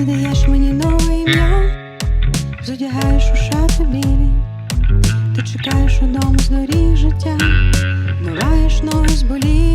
Ти даєш мені нове ім'я, задягаєш у шати білі, ти чекаєш удому з доріг життя, вмиваєш ноги зболілі,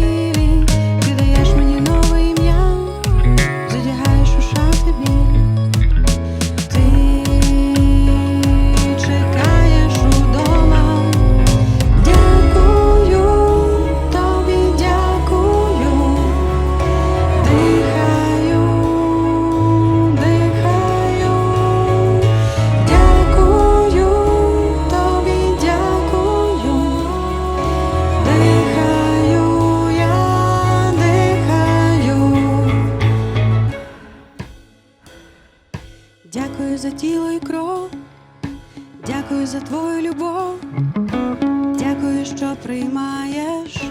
Дякую за тіло і кров, дякую за твою любов, дякую, що приймаєш,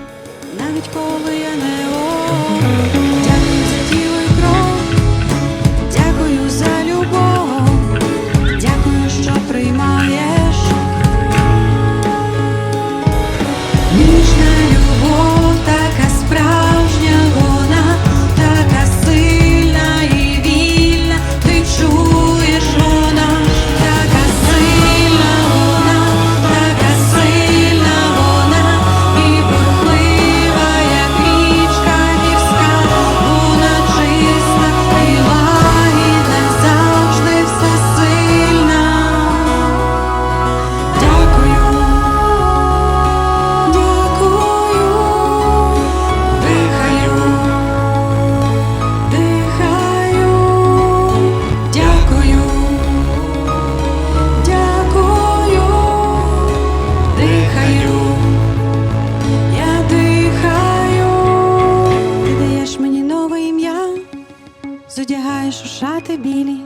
навіть коли я не о. Задягаєш у шати білі,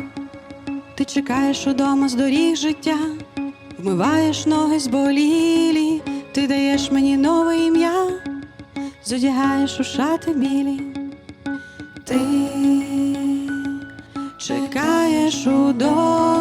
ти чекаєш удома з доріг життя. Вмиваєш ноги зболілі, ти даєш мені нове ім'я, задягаєш у шати білі, ти чекаєш у домі.